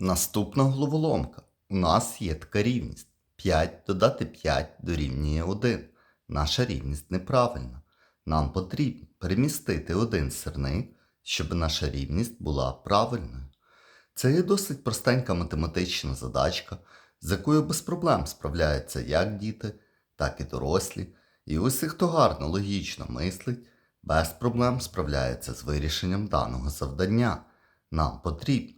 Наступна головоломка. У нас є така рівність. 5 додати 5 дорівнює 1. Наша рівність неправильна. Нам потрібно перемістити один сирник, щоб наша рівність була правильною. Це є досить простенька математична задачка, з якою без проблем справляються як діти, так і дорослі. І усі, хто гарно логічно мислить, без проблем справляється з вирішенням даного завдання. Нам потрібно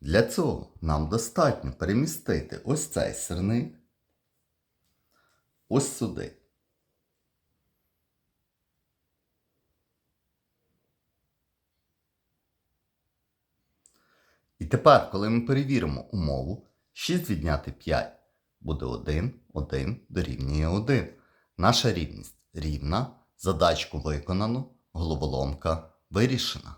Для цього нам достатньо перемістити ось цей сирник ось сюди. І тепер, коли ми перевіримо умову, 6 відняти 5 буде 1, 1 дорівнює 1. Наша рівність рівна, задачку виконано, головоломка вирішена.